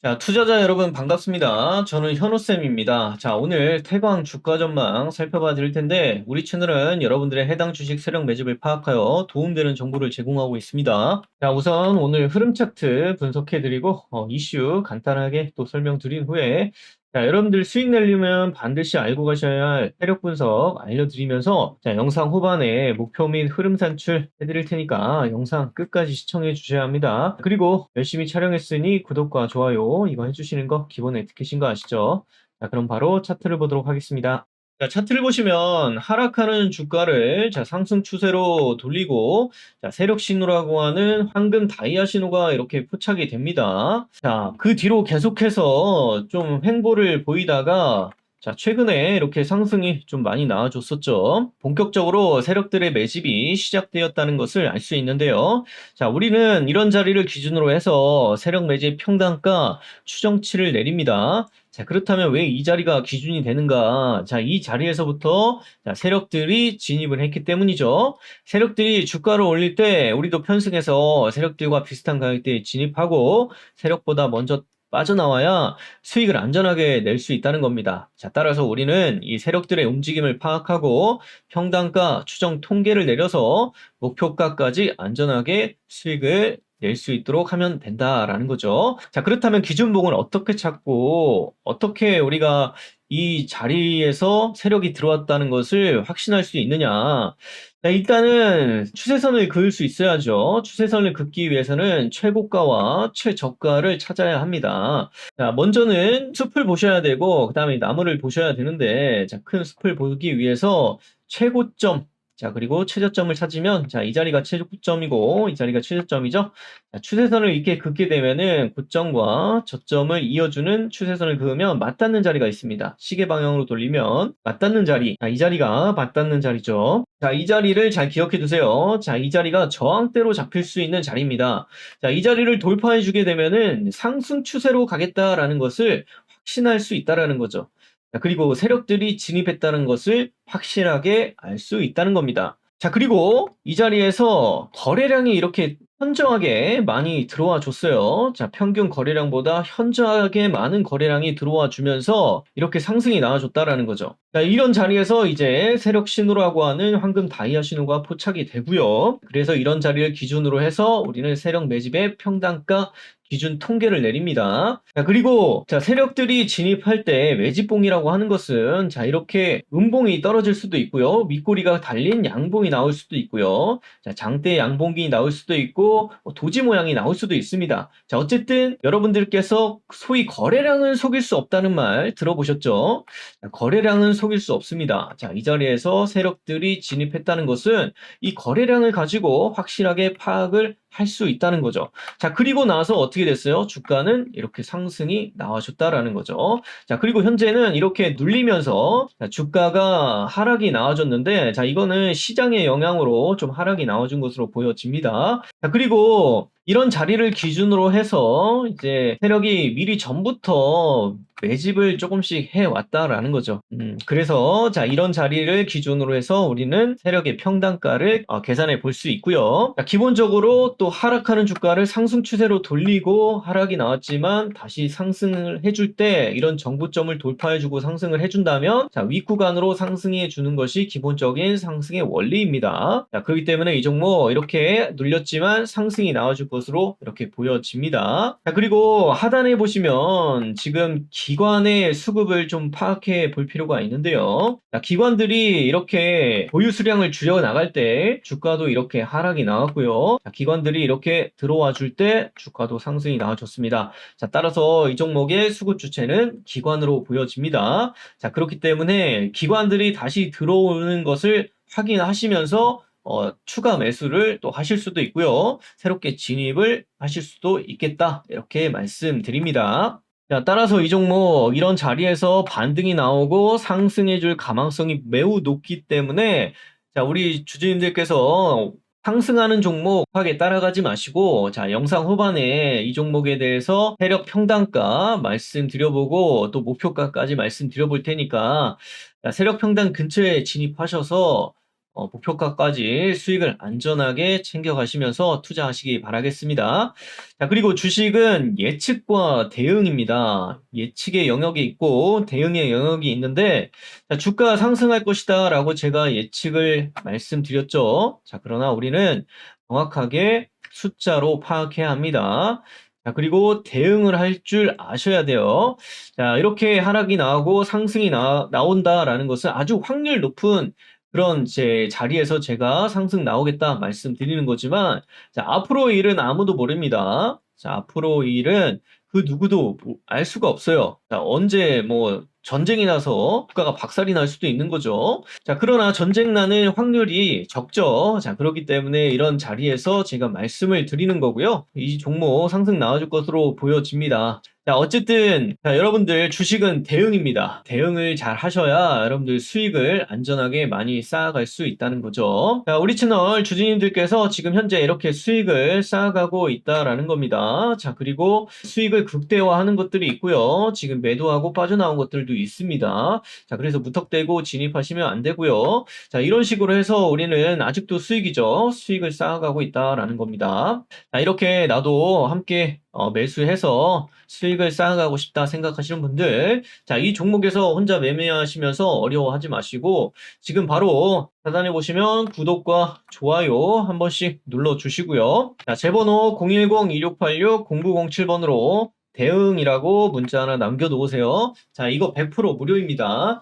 자, 투자자 여러분 반갑습니다. 저는 현우쌤입니다. 자, 오늘 태광 주가 전망 살펴봐 드릴 텐데, 우리 채널은 여러분들의 해당 주식 세력 매집을 파악하여 도움되는 정보를 제공하고 있습니다. 자, 우선 오늘 흐름 차트 분석해 드리고, 어, 이슈 간단하게 또 설명 드린 후에, 자, 여러분들 수익 내려면 반드시 알고 가셔야 할 세력 분석 알려드리면서, 자, 영상 후반에 목표 및 흐름 산출 해드릴 테니까 영상 끝까지 시청해 주셔야 합니다. 그리고 열심히 촬영했으니 구독과 좋아요 이거 해주시는 거 기본 에티켓인 거 아시죠? 자, 그럼 바로 차트를 보도록 하겠습니다. 자, 차트를 보시면 하락하는 주가를 자, 상승 추세로 돌리고 자, 세력 신호라고 하는 황금 다이아 신호가 이렇게 포착이 됩니다. 자, 그 뒤로 계속해서 좀 횡보를 보이다가 자, 최근에 이렇게 상승이 좀 많이 나와줬었죠. 본격적으로 세력들의 매집이 시작되었다는 것을 알 수 있는데요. 자, 우리는 이런 자리를 기준으로 해서 세력 매집 평단가 추정치를 내립니다. 자, 그렇다면 왜 이 자리가 기준이 되는가? 자, 이 자리에서부터 자, 세력들이 진입을 했기 때문이죠. 세력들이 주가를 올릴 때 우리도 편승해서 세력들과 비슷한 가격대에 진입하고 세력보다 먼저 빠져나와야 수익을 안전하게 낼 수 있다는 겁니다. 자, 따라서 우리는 이 세력들의 움직임을 파악하고 평단가 추정 통계를 내려서 목표가까지 안전하게 수익을 낼 수 있도록 하면 된다라는 거죠. 자, 그렇다면 기준봉을 어떻게 찾고 어떻게 우리가 이 자리에서 세력이 들어왔다는 것을 확신할 수 있느냐? 자, 일단은 추세선을 그을 수 있어야죠. 추세선을 긋기 위해서는 최고가와 최저가를 찾아야 합니다. 자, 먼저는 숲을 보셔야 되고, 그 다음에 나무를 보셔야 되는데, 자, 큰 숲을 보기 위해서 최고점, 자, 그리고 최저점을 찾으면, 자, 이 자리가 최고점이고, 이 자리가 최저점이죠. 자, 추세선을 이렇게 긋게 되면은 고점과 저점을 이어주는 추세선을 그으면 맞닿는 자리가 있습니다. 시계 방향으로 돌리면 맞닿는 자리, 자, 이 자리가 맞닿는 자리죠. 자, 이 자리를 잘 기억해 두세요. 자, 이 자리가 저항대로 잡힐 수 있는 자리입니다. 자, 이 자리를 돌파해 주게 되면은 상승 추세로 가겠다라는 것을 확신할 수 있다라는 거죠. 자, 그리고 세력들이 진입했다는 것을 확실하게 알 수 있다는 겁니다. 자, 그리고 이 자리에서 거래량이 이렇게 현저하게 많이 들어와 줬어요. 자, 평균 거래량보다 현저하게 많은 거래량이 들어와 주면서 이렇게 상승이 나와줬다라는 거죠. 자, 이런 자리에서 이제 세력 신호라고 하는 황금 다이아 신호가 포착이 되고요. 그래서 이런 자리를 기준으로 해서 우리는 세력 매집의 평단가 기준 통계를 내립니다. 자, 그리고 자, 세력들이 진입할 때 매집봉이라고 하는 것은 자, 이렇게 음봉이 떨어질 수도 있고요. 밑꼬리가 달린 양봉이 나올 수도 있고요. 자, 장대 양봉이 나올 수도 있고 뭐 도지 모양이 나올 수도 있습니다. 자, 어쨌든 여러분들께서 소위 거래량은 속일 수 없다는 말 들어보셨죠? 자, 거래량은 속일 수 없습니다. 자, 이 자리에서 세력들이 진입했다는 것은 이 거래량을 가지고 확실하게 파악을 할 수 있다는 거죠. 자, 그리고 나서 어떻게 됐어요? 주가는 이렇게 상승이 나와줬다라는 거죠. 자, 그리고 현재는 이렇게 눌리면서 자, 주가가 하락이 나와줬는데, 자, 이거는 시장의 영향으로 좀 하락이 나와준 것으로 보여집니다. 자, 그리고 이런 자리를 기준으로 해서 이제 세력이 미리 전부터 매집을 조금씩 해왔다라는 거죠. 음, 그래서 자 이런 자리를 기준으로 해서 우리는 세력의 평단가를 어, 계산해 볼 수 있고요. 자, 기본적으로 또 하락하는 주가를 상승 추세로 돌리고 하락이 나왔지만 다시 상승을 해줄 때 이런 정부점을 돌파해주고 상승을 해준다면 자 윗구간으로 상승해 주는 것이 기본적인 상승의 원리입니다. 자 그렇기 때문에 이 종목 이렇게 눌렸지만 상승이 나와줄 것으로 이렇게 보여집니다. 자 그리고 하단에 보시면 지금 기 관의 수급을 좀 파악해 볼 필요가 있는데요. 자, 기관들이 이렇게 보유 수량을 줄여 나갈 때 주가도 이렇게 하락이 나왔고요. 자, 기관들이 이렇게 들어와 줄 때 주가도 상승이 나와줬습니다. 자, 따라서 이 종목의 수급 주체는 기관으로 보여집니다. 자, 그렇기 때문에 기관들이 다시 들어오는 것을 확인하시면서 어, 추가 매수를 또 하실 수도 있고요. 새롭게 진입을 하실 수도 있겠다. 이렇게 말씀드립니다. 자, 따라서 이 종목 이런 자리에서 반등이 나오고 상승해 줄 가망성이 매우 높기 때문에 자, 우리 주주님들께서 상승하는 종목하게 따라가지 마시고 자, 영상 후반에 이 종목에 대해서 세력 평단가 말씀드려보고 또 목표가까지 말씀드려볼 테니까 자, 세력 평단 근처에 진입하셔서 어, 목표가까지 수익을 안전하게 챙겨가시면서 투자하시기 바라겠습니다. 자, 그리고 주식은 예측과 대응입니다. 예측의 영역이 있고 대응의 영역이 있는데 자, 주가 상승할 것이다 라고 제가 예측을 말씀드렸죠. 자, 그러나 우리는 정확하게 숫자로 파악해야 합니다. 자, 그리고 대응을 할 줄 아셔야 돼요. 자, 이렇게 하락이 나오고 상승이 나, 나온다라는 것은 아주 확률 높은 그런 제 자리에서 제가 상승 나오겠다 말씀드리는 거지만, 자, 앞으로 일은 아무도 모릅니다. 자, 앞으로 일은 그 누구도 뭐알 수가 없어요. 자, 언제 뭐 전쟁이 나서 국가가 박살이 날 수도 있는 거죠. 자, 그러나 전쟁 나는 확률이 적죠. 자, 그렇기 때문에 이런 자리에서 제가 말씀을 드리는 거고요. 이 종목 상승 나와줄 것으로 보여집니다. 자, 어쨌든, 자, 여러분들 주식은 대응입니다. 대응을 잘 하셔야 여러분들 수익을 안전하게 많이 쌓아갈 수 있다는 거죠. 자, 우리 채널 주주님들께서 지금 현재 이렇게 수익을 쌓아가고 있다라는 겁니다. 자, 그리고 수익을 극대화하는 것들이 있고요. 지금 매도하고 빠져나온 것들 도 있습니다. 자, 그래서 무턱대고 진입하시면 안 되고요. 자, 이런 식으로 해서 우리는 아직도 수익이죠. 수익을 쌓아가고 있다라는 겁니다. 자, 이렇게 나도 함께 어, 매수해서 수익을 쌓아가고 싶다 생각하시는 분들, 자, 이 종목에서 혼자 매매하시면서 어려워하지 마시고, 지금 바로 하단에 보시면 구독과 좋아요 한 번씩 눌러주시고요. 자, 제 번호 010-2686-0907번으로 대응이라고 문자 하나 남겨놓으세요. 자, 이거 100% 무료입니다.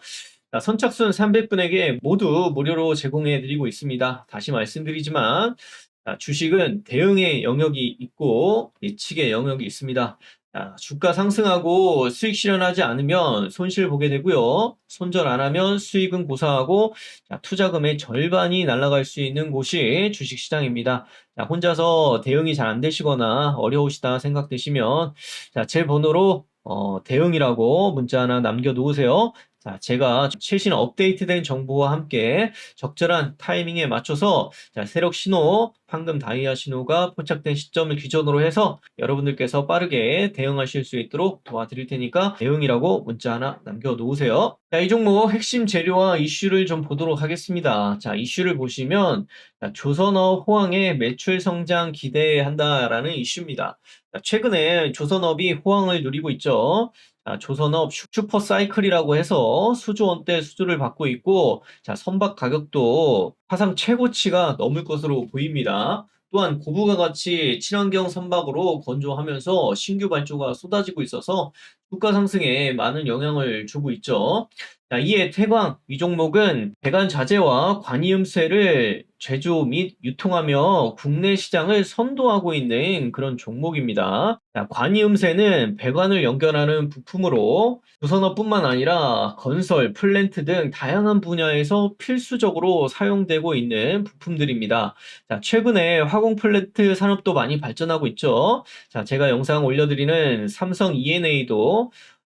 자, 선착순 300분에게 모두 무료로 제공해드리고 있습니다. 다시 말씀드리지만, 자, 주식은 대응의 영역이 있고 예측의 영역이 있습니다. 자, 주가 상승하고 수익 실현하지 않으면 손실 보게 되고요. 손절 안 하면 수익은 고사하고 자, 투자금의 절반이 날아갈 수 있는 곳이 주식시장입니다. 자, 혼자서 대응이 잘 안 되시거나 어려우시다 생각되시면 자, 제 번호로 어, 대응이라고 문자 하나 남겨놓으세요. 자, 제가 최신 업데이트된 정보와 함께 적절한 타이밍에 맞춰서 자, 세력 신호, 황금 다이아 신호가 포착된 시점을 기준으로 해서 여러분들께서 빠르게 대응하실 수 있도록 도와드릴 테니까 대응이라고 문자 하나 남겨놓으세요. 자, 이 종목 핵심 재료와 이슈를 좀 보도록 하겠습니다. 자, 이슈를 보시면 자, 조선업 호황의 매출 성장 기대한다라는 이슈입니다. 자, 최근에 조선업이 호황을 누리고 있죠. 자, 조선업 슈퍼 사이클이라고 해서 수조 원대 수주를 받고 있고, 자, 선박 가격도 사상 최고치가 넘을 것으로 보입니다. 또한 고부가 같이 친환경 선박으로 건조하면서 신규 발주가 쏟아지고 있어서 주가 상승에 많은 영향을 주고 있죠. 자, 이에 태광 이 종목은 배관 자재와 관이음쇠를 제조 및 유통하며 국내 시장을 선도하고 있는 그런 종목입니다. 자, 관이음쇠는 배관을 연결하는 부품으로 조선업뿐만 아니라 건설, 플랜트 등 다양한 분야에서 필수적으로 사용되고 있는 부품들입니다. 자, 최근에 화공 플랜트 산업도 많이 발전하고 있죠. 자, 제가 영상 올려드리는 삼성 ENA도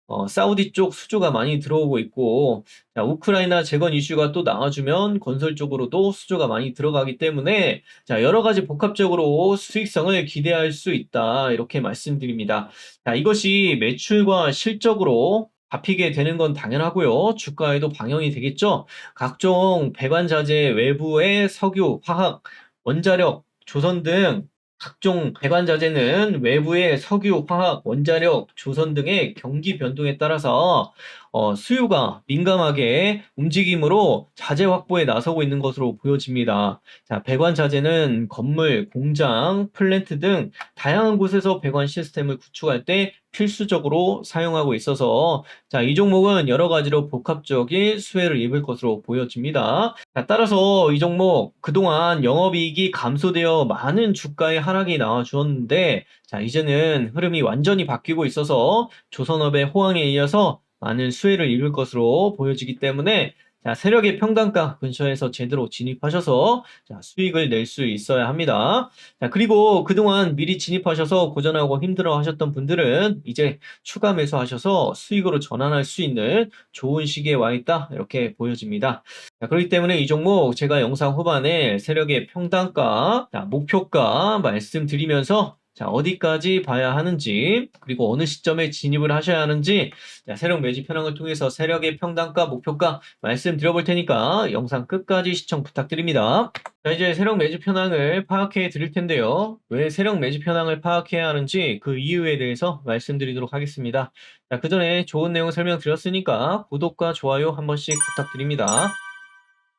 어, 사우디 쪽 수주가 많이 들어오고 있고, 자, 우크라이나 재건 이슈가 또 나와주면 건설 쪽으로도 수주가 많이 들어가기 때문에, 자, 여러 가지 복합적으로 수익성을 기대할 수 있다. 이렇게 말씀드립니다. 자, 이것이 매출과 실적으로 잡히게 되는 건 당연하고요. 주가에도 방영이 되겠죠. 각종 배관 자재 외부의 석유, 화학, 원자력, 조선 등 각종 배관 자재는 외부의 석유, 화학, 원자력, 조선 등의 경기 변동에 따라서 어, 수요가 민감하게 움직임으로 자재 확보에 나서고 있는 것으로 보여집니다. 자, 배관 자재는 건물, 공장, 플랜트 등 다양한 곳에서 배관 시스템을 구축할 때 필수적으로 사용하고 있어서 자, 이 종목은 여러 가지로 복합적인 수혜를 입을 것으로 보여집니다. 자, 따라서 이 종목 그동안 영업이익이 감소되어 많은 주가의 하락이 나와 주었는데 자, 이제는 흐름이 완전히 바뀌고 있어서 조선업의 호황에 이어서 많은 수혜를 입을 것으로 보여지기 때문에 자, 세력의 평단가 근처에서 제대로 진입하셔서 자, 수익을 낼 수 있어야 합니다. 자, 그리고 그동안 미리 진입하셔서 고전하고 힘들어 하셨던 분들은 이제 추가 매수하셔서 수익으로 전환할 수 있는 좋은 시기에 와 있다. 이렇게 보여집니다. 자, 그렇기 때문에 이 종목 제가 영상 후반에 세력의 평단가, 자, 목표가 말씀드리면서 자, 어디까지 봐야 하는지, 그리고 어느 시점에 진입을 하셔야 하는지, 자, 세력 매집 현황을 통해서 세력의 평단가, 목표가 말씀드려볼 테니까 영상 끝까지 시청 부탁드립니다. 자, 이제 세력 매집 현황을 파악해 드릴 텐데요. 왜 세력 매집 현황을 파악해야 하는지 그 이유에 대해서 말씀드리도록 하겠습니다. 자, 그 전에 좋은 내용 설명드렸으니까 구독과 좋아요 한 번씩 부탁드립니다.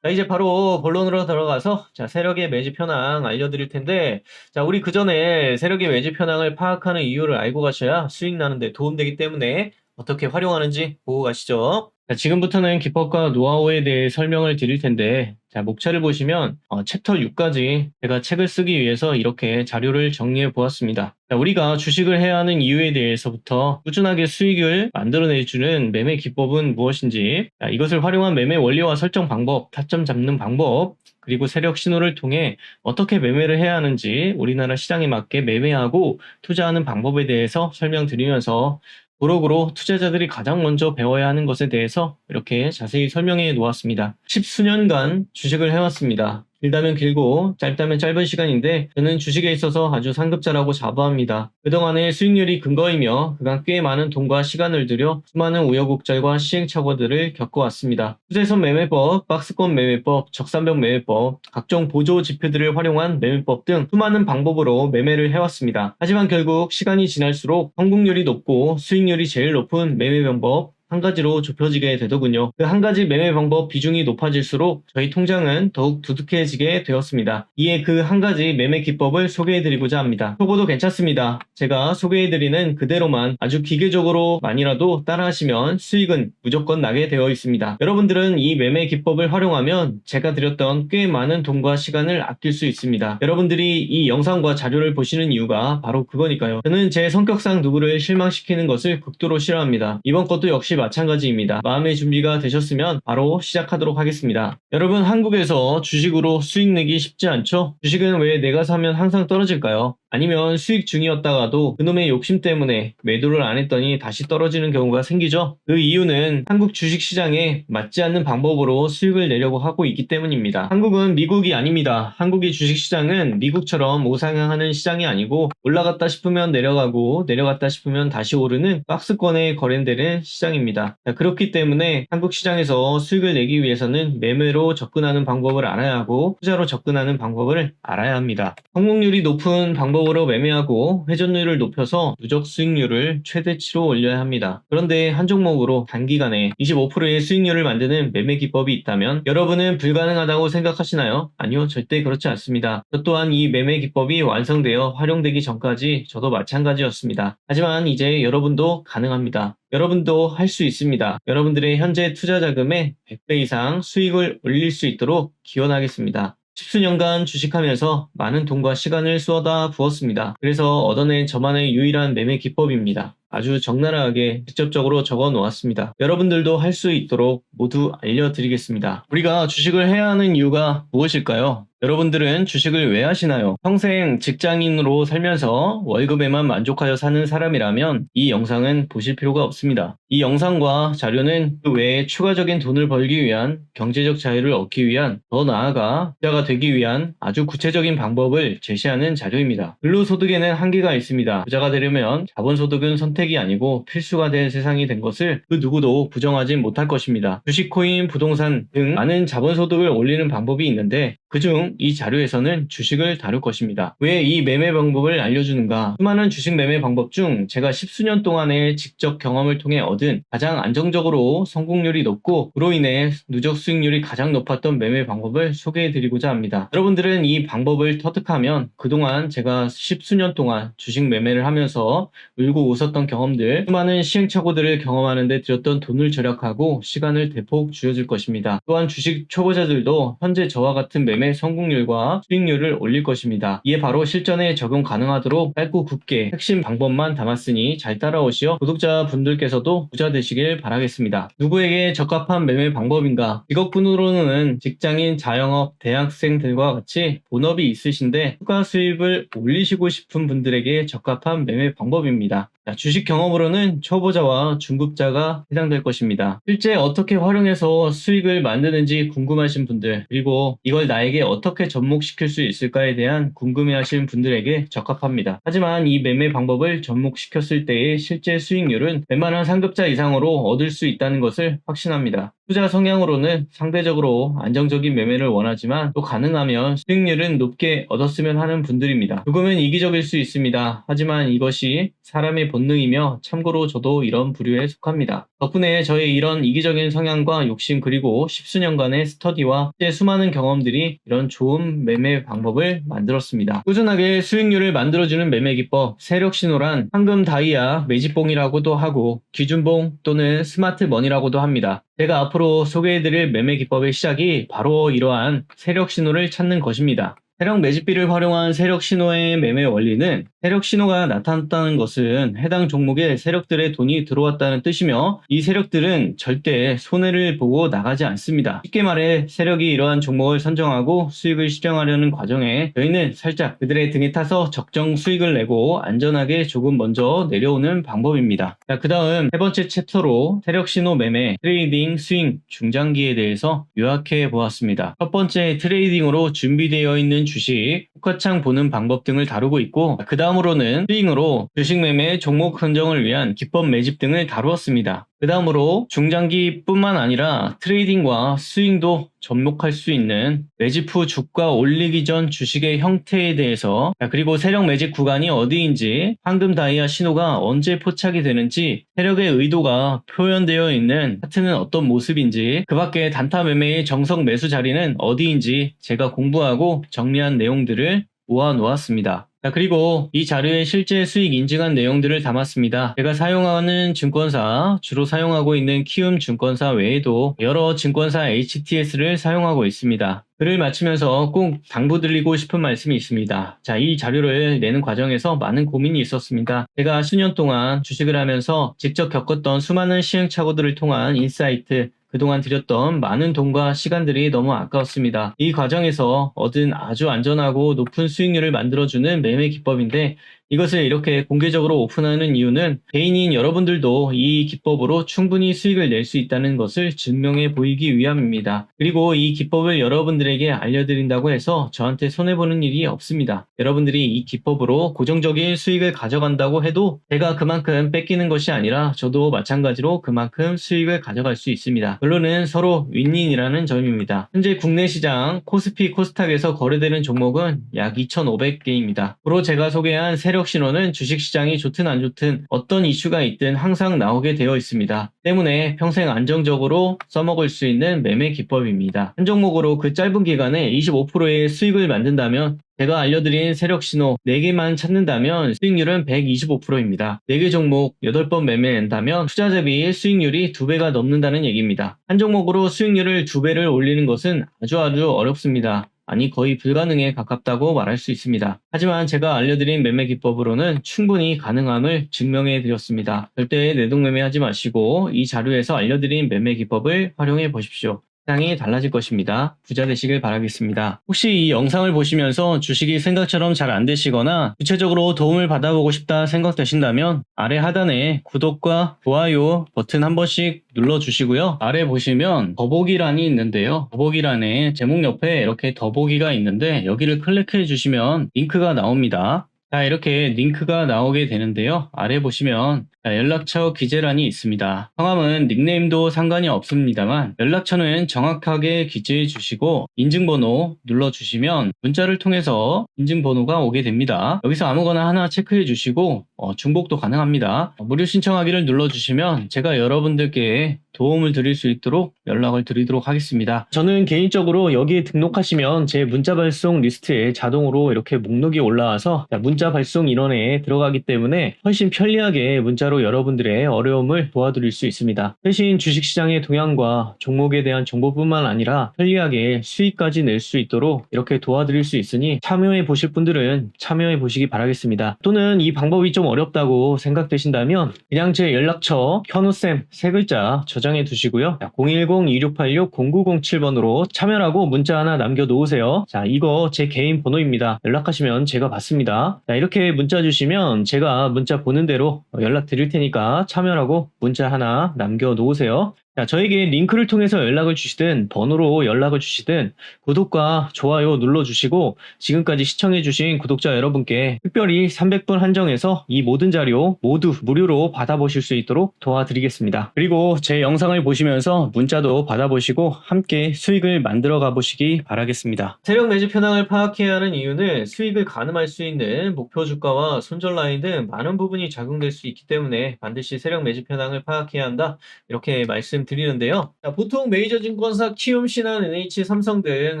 자, 이제 바로 본론으로 들어가서 자, 세력의 매집 현황 알려드릴 텐데 자, 우리 그 전에 세력의 매집 현황을 파악하는 이유를 알고 가셔야 수익 나는데 도움되기 때문에 어떻게 활용하는지 보고 가시죠. 자, 지금부터는 기법과 노하우에 대해 설명을 드릴 텐데 자, 목차를 보시면 어, 챕터 6까지 제가 책을 쓰기 위해서 이렇게 자료를 정리해 보았습니다. 자, 우리가 주식을 해야 하는 이유에 대해서부터 꾸준하게 수익을 만들어내주는 매매 기법은 무엇인지 자, 이것을 활용한 매매 원리와 설정 방법, 타점 잡는 방법 그리고 세력 신호를 통해 어떻게 매매를 해야 하는지 우리나라 시장에 맞게 매매하고 투자하는 방법에 대해서 설명드리면서 도록으로 투자자들이 가장 먼저 배워야 하는 것에 대해서 이렇게 자세히 설명해 놓았습니다. 십수년간 주식을 해왔습니다. 길다면 길고 짧다면 짧은 시간인데 저는 주식에 있어서 아주 상급자라고 자부합니다. 그동안의 수익률이 근거이며 그간 꽤 많은 돈과 시간을 들여 수많은 우여곡절과 시행착오들을 겪어왔습니다. 투자선 매매법, 박스권 매매법, 적산병 매매법, 각종 보조 지표들을 활용한 매매법 등 수많은 방법으로 매매를 해왔습니다. 하지만 결국 시간이 지날수록 성공률이 높고 수익률이 제일 높은 매매 방법 한 가지로 좁혀지게 되더군요. 그 한 가지 매매 방법 비중이 높아질수록 저희 통장은 더욱 두둑해지게 되었습니다. 이에 그 한 가지 매매 기법을 소개해드리고자 합니다. 초보도 괜찮습니다. 제가 소개해드리는 그대로만 아주 기계적으로만이라도 따라하시면 수익은 무조건 나게 되어 있습니다. 여러분들은 이 매매 기법을 활용하면 제가 드렸던 꽤 많은 돈과 시간을 아낄 수 있습니다. 여러분들이 이 영상과 자료를 보시는 이유가 바로 그거니까요. 저는 제 성격상 누구를 실망시키는 것을 극도로 싫어합니다. 이번 것도 역시 마찬가지입니다. 마음의 준비가 되셨으면 바로 시작하도록 하겠습니다. 여러분 한국에서 주식으로 수익 내기 쉽지 않죠? 주식은 왜 내가 사면 항상 떨어질까요? 아니면 수익 중이었다가도 그놈의 욕심 때문에 매도를 안 했더니 다시 떨어지는 경우가 생기죠. 그 이유는 한국 주식 시장에 맞지 않는 방법으로 수익을 내려고 하고 있기 때문입니다. 한국은 미국이 아닙니다. 한국의 주식 시장은 미국처럼 우상향하는 시장이 아니고 올라갔다 싶으면 내려가고 내려갔다 싶으면 다시 오르는 박스권에 거래되는 시장입니다. 자, 그렇기 때문에 한국 시장에서 수익을 내기 위해서는 매매로 접근하는 방법을 알아야 하고 투자로 접근하는 방법을 알아야 합니다. 성공률이 높은 방법 방법으로 매매하고 회전율을 높여서 누적 수익률을 최대치로 올려야 합니다. 그런데 한 종목으로 단기간에 25%의 수익률을 만드는 매매 기법이 있다면 여러분은 불가능하다고 생각하시나요? 아니요, 절대 그렇지 않습니다. 저 또한 이 매매 기법이 완성되어 활용되기 전까지 저도 마찬가지였습니다. 하지만 이제 여러분도 가능합니다. 여러분도 할 수 있습니다. 여러분들의 현재 투자 자금의 100배 이상 수익을 올릴 수 있도록 기원하겠습니다. 십수년간 주식하면서 많은 돈과 시간을 쏟아 부었습니다. 그래서 얻어낸 저만의 유일한 매매 기법입니다. 아주 적나라하게 직접적으로 적어 놓았습니다. 여러분들도 할 수 있도록 모두 알려드리겠습니다. 우리가 주식을 해야 하는 이유가 무엇일까요? 여러분들은 주식을 왜 하시나요? 평생 직장인으로 살면서 월급에만 만족하여 사는 사람이라면 이 영상은 보실 필요가 없습니다. 이 영상과 자료는 그 외에 추가적인 돈을 벌기 위한 경제적 자유를 얻기 위한 더 나아가 부자가 되기 위한 아주 구체적인 방법을 제시하는 자료입니다. 근로소득에는 한계가 있습니다. 부자가 되려면 자본소득은 선택이 아니고 필수가 된 세상이 된 것을 그 누구도 부정하지 못할 것입니다. 주식, 코인, 부동산 등 많은 자본소득을 올리는 방법이 있는데 그중 이 자료에서는 주식을 다룰 것입니다. 왜 이 매매 방법을 알려주는가? 수많은 주식 매매 방법 중 제가 십수년 동안의 직접 경험을 통해 얻은 가장 안정적으로 성공률이 높고 그로 인해 누적 수익률이 가장 높았던 매매 방법을 소개해 드리고자 합니다. 여러분들은 이 방법을 터득하면 그동안 제가 십수년 동안 주식 매매를 하면서 울고 웃었던 경험들 수많은 시행착오들을 경험하는데 들였던 돈을 절약하고 시간을 대폭 줄여줄 것입니다. 또한 주식 초보자들도 현재 저와 같은 매매 매매 성공률과 수익률을 올릴 것입니다. 이에 바로 실전에 적용 가능하도록 짧고 굵게 핵심 방법만 담았으니 잘 따라오시어 구독자분들께서도 부자 되시길 바라겠습니다. 누구에게 적합한 매매 방법인가? 직업군으로는 직장인, 자영업, 대학생들과 같이 본업이 있으신데 추가 수입을 올리시고 싶은 분들에게 적합한 매매 방법입니다. 자, 주식 경험으로는 초보자와 중급자가 해당될 것입니다. 실제 어떻게 활용해서 수익을 만드는지 궁금하신 분들, 그리고 이걸 나에게 어떻게 접목시킬 수 있을까에 대한 궁금해하시는 분들에게 적합합니다. 하지만 이 매매 방법을 접목시켰을 때의 실제 수익률은 웬만한 상급자 이상으로 얻을 수 있다는 것을 확신합니다. 투자 성향으로는 상대적으로 안정적인 매매를 원하지만 또 가능하면 수익률은 높게 얻었으면 하는 분들입니다. 조금은 이기적일 수 있습니다. 하지만 이것이 사람의 본능이며 참고로 저도 이런 부류에 속합니다. 덕분에 저의 이런 이기적인 성향과 욕심 그리고 십수년간의 스터디와 실제 수많은 경험들이 이런 좋은 매매 방법을 만들었습니다. 꾸준하게 수익률을 만들어주는 매매 기법 세력 신호란 황금 다이아 매집봉이라고도 하고 기준봉 또는 스마트 머니라고도 합니다. 제가 앞으로 소개해드릴 매매 기법의 시작이 바로 이러한 세력 신호를 찾는 것입니다. 세력 매집비를 활용한 세력 신호의 매매 원리는 세력 신호가 나타났다는 것은 해당 종목에 세력들의 돈이 들어왔다는 뜻이며 이 세력들은 절대 손해를 보고 나가지 않습니다. 쉽게 말해 세력이 이러한 종목을 선정하고 수익을 실행하려는 과정에 저희는 살짝 그들의 등에 타서 적정 수익을 내고 안전하게 조금 먼저 내려오는 방법입니다. 자, 그 다음 세 번째 챕터로 세력 신호 매매, 트레이딩, 스윙, 중장기에 대해서 요약해 보았습니다. 첫 번째 트레이딩으로 준비되어 있는 주식, 호가창 보는 방법 등을 다루고 있고 그 다음 으로는 스윙으로 주식 매매 종목 선정을 위한 기법 매집 등을 다루었습니다. 그 다음으로 중장기뿐만 아니라 트레이딩과 스윙도 접목할 수 있는 매집 후 주가 올리기 전 주식의 형태에 대해서 자, 그리고 세력 매집 구간이 어디인지 황금 다이아 신호가 언제 포착이 되는지 세력의 의도가 표현되어 있는 차트는 어떤 모습인지 그 밖에 단타 매매의 정석 매수 자리는 어디인지 제가 공부하고 정리한 내용들을 모아 놓았습니다. 자, 그리고 이 자료에 실제 수익 인증한 내용들을 담았습니다. 제가 사용하는 증권사, 주로 사용하고 있는 키움 증권사 외에도 여러 증권사 HTS를 사용하고 있습니다. 글을 마치면서 꼭 당부드리고 싶은 말씀이 있습니다. 자, 이 자료를 내는 과정에서 많은 고민이 있었습니다. 제가 수년 동안 주식을 하면서 직접 겪었던 수많은 시행착오들을 통한 인사이트, 그동안 들였던 많은 돈과 시간들이 너무 아까웠습니다. 이 과정에서 얻은 아주 안전하고 높은 수익률을 만들어주는 매매 기법인데 이것을 이렇게 공개적으로 오픈하는 이유는 개인인 여러분들도 이 기법으로 충분히 수익을 낼 수 있다는 것을 증명해 보이기 위함입니다. 그리고 이 기법을 여러분들에게 알려드린다고 해서 저한테 손해보는 일이 없습니다. 여러분들이 이 기법으로 고정적인 수익을 가져간다고 해도 제가 그만큼 뺏기는 것이 아니라 저도 마찬가지로 그만큼 수익을 가져갈 수 있습니다. 결론은 서로 윈윈이라는 점입니다. 현재 국내 시장 코스피 코스닥에서 거래되는 종목은 약 2,500개입니다. 앞으로 제가 소개한 세력 신호는 주식시장이 좋든 안 좋든 어떤 이슈가 있든 항상 나오게 되어 있습니다. 때문에 평생 안정적으로 써먹을 수 있는 매매 기법입니다. 한 종목으로 그 짧은 기간에 25%의 수익을 만든다면 제가 알려드린 세력 신호 4개만 찾는다면 수익률은 125%입니다. 4개 종목 8번 매매한다면 투자 대비 수익률이 2배가 넘는다는 얘기입니다. 한 종목으로 수익률을 2배를 올리는 것은 아주 아주 어렵습니다. 아니 거의 불가능에 가깝다고 말할 수 있습니다. 하지만 제가 알려드린 매매 기법으로는 충분히 가능함을 증명해 드렸습니다. 절대 내동매매하지 마시고 이 자료에서 알려드린 매매 기법을 활용해 보십시오. 세상이 달라질 것입니다. 부자 되시길 바라겠습니다. 혹시 이 영상을 보시면서 주식이 생각처럼 잘 안 되시거나 구체적으로 도움을 받아보고 싶다 생각되신다면 아래 하단에 구독과 좋아요 버튼 한 번씩 눌러주시고요. 아래 보시면 더보기란이 있는데요. 더보기란에 제목 옆에 이렇게 더보기가 있는데 여기를 클릭해 주시면 링크가 나옵니다. 자, 이렇게 링크가 나오게 되는데요. 아래 보시면 자, 연락처 기재란이 있습니다. 성함은 닉네임도 상관이 없습니다만 연락처는 정확하게 기재해 주시고 인증번호 눌러주시면 문자를 통해서 인증번호가 오게 됩니다. 여기서 아무거나 하나 체크해 주시고 어, 중복도 가능합니다. 어, 무료 신청하기를 눌러주시면 제가 여러분들께 도움을 드릴 수 있도록 연락을 드리도록 하겠습니다. 저는 개인적으로 여기에 등록하시면 제 문자 발송 리스트에 자동으로 이렇게 목록이 올라와서 문자 발송 인원에 들어가기 때문에 훨씬 편리하게 문자 로 여러분들의 어려움을 도와드릴 수 있습니다. 대신 주식시장의 동향과 종목에 대한 정보뿐만 아니라 편리하게 수익까지 낼 수 있도록 이렇게 도와드릴 수 있으니 참여해 보실 분들은 참여해 보시기 바라겠습니다. 또는 이 방법이 좀 어렵다고 생각되신다면 그냥 제 연락처 현우쌤 세 글자 저장 저장해 두시고요. 010-2686-0907번으로 참여라고 문자 하나 남겨놓으세요. 자, 이거 제 개인 번호입니다. 연락하시면 제가 받습니다. 자, 이렇게 문자 주시면 제가 문자 보는 대로 연락 드릴 테니까 참여라고 문자 하나 남겨놓으세요. 자, 저에게 링크를 통해서 연락을 주시든 번호로 연락을 주시든 구독과 좋아요 눌러주시고 지금까지 시청해주신 구독자 여러분께 특별히 300분 한정해서 이 모든 자료 모두 무료로 받아보실 수 있도록 도와드리겠습니다. 그리고 제 영상을 보시면서 문자도 받아보시고 함께 수익을 만들어 가보시기 바라겠습니다. 세력 매집 현황을 파악해야 하는 이유는 수익을 가늠할 수 있는 목표 주가와 손절 라인 등 많은 부분이 작용될 수 있기 때문에 반드시 세력 매집 현황을 파악해야 한다. 이렇게 말씀 드리는데요. 자, 보통 메이저 증권사 키움, 신한, NH, 삼성 등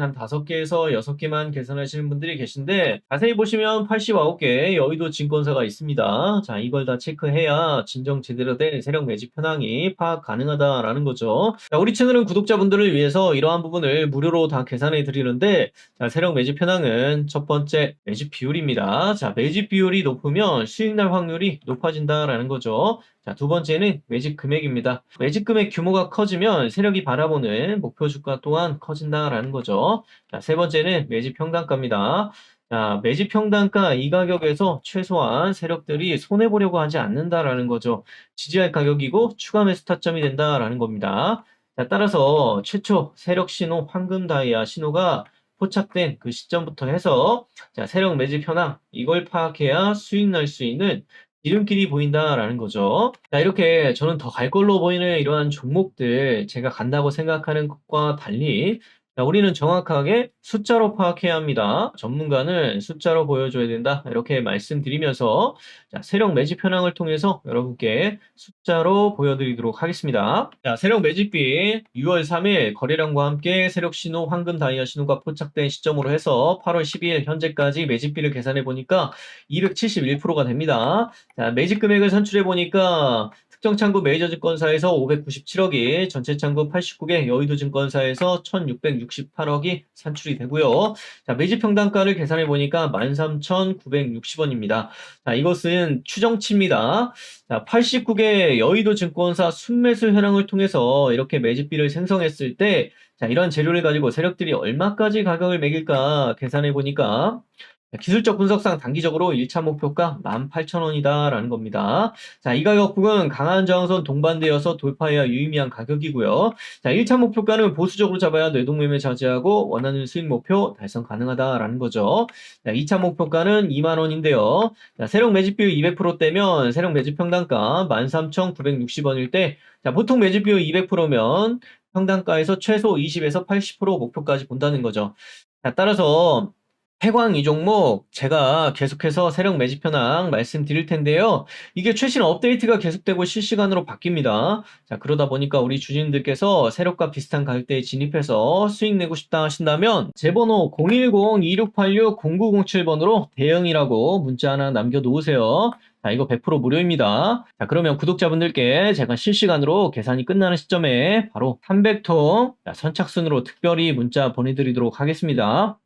한 5개에서 6개만 계산하시는 분들이 계신데 자세히 보시면 89개 여의도 증권사가 있습니다. 자, 이걸 다 체크해야 진정 제대로 된 세력 매집 현황이 파악 가능하다라는 거죠. 자, 우리 채널은 구독자분들을 위해서 이러한 부분을 무료로 다 계산해 드리는데 자, 세력 매집 현황은 첫 번째 매집 비율입니다. 자, 매집 비율이 높으면 수익 날 확률이 높아진다라는 거죠. 자, 두 번째는 매집 금액입니다. 매집 금액 규모가 커지면 세력이 바라보는 목표 주가 또한 커진다라는 거죠. 자, 세 번째는 매집 평단가입니다. 자, 매집 평단가 이 가격에서 최소한 세력들이 손해보려고 하지 않는다라는 거죠. 지지할 가격이고 추가 매수 타점이 된다라는 겁니다. 자, 따라서 최초 세력 신호 황금 다이아 신호가 포착된 그 시점부터 해서 자, 세력 매집 현황 이걸 파악해야 수익 날 수 있는 지름길이 보인다라는 거죠. 자, 이렇게 저는 더 갈 걸로 보이는 이러한 종목들 제가 간다고 생각하는 것과 달리 자, 우리는 정확하게 숫자로 파악해야 합니다. 전문가는 숫자로 보여줘야 된다. 이렇게 말씀드리면서 자, 세력 매집 현황을 통해서 여러분께 숫자로 보여드리도록 하겠습니다. 자, 세력 매집비 6월 3일 거래량과 함께 세력 신호 황금 다이아 신호가 포착된 시점으로 해서 8월 12일 현재까지 매집비를 계산해 보니까 271%가 됩니다. 자, 매집 금액을 산출해 보니까 특정 창구 메이저 증권사에서 597억이, 전체 창구 89개 여의도 증권사에서 1668억이 산출이 되고요. 자, 매집 평단가를 계산해 보니까 13,960원입니다. 자, 이것은 추정치입니다. 자, 89개 여의도 증권사 순매수 현황을 통해서 이렇게 매집비를 생성했을 때, 자, 이런 재료를 가지고 세력들이 얼마까지 가격을 매길까 계산해 보니까 기술적 분석상 단기적으로 1차 목표가 18,000원이다 라는 겁니다. 자, 이 가격국은 강한 저항선 동반되어서 돌파해야 유의미한 가격이고요. 자, 1차 목표가는 보수적으로 잡아야 뇌동매매 자제하고 원하는 수익 목표 달성 가능하다라는 거죠. 자, 2차 목표가는 2만원인데요. 자, 세력 매집 비율 200%대면 세력 매집 평단가 13,960원일 때, 자, 보통 매집 비율 200%면 평단가에서 최소 20에서 80% 목표까지 본다는 거죠. 자, 따라서 해광 이 종목 제가 계속해서 세력 매집 현황 말씀드릴 텐데요. 이게 최신 업데이트가 계속되고 실시간으로 바뀝니다. 자, 그러다 보니까 우리 주주님들께서 세력과 비슷한 가격대에 진입해서 수익 내고 싶다 하신다면 제 번호 010-2686-0907번으로 대형이라고 문자 하나 남겨 놓으세요. 자, 이거 100% 무료입니다. 자, 그러면 구독자분들께 제가 실시간으로 계산이 끝나는 시점에 바로 300통 선착순으로 특별히 문자 보내드리도록 하겠습니다.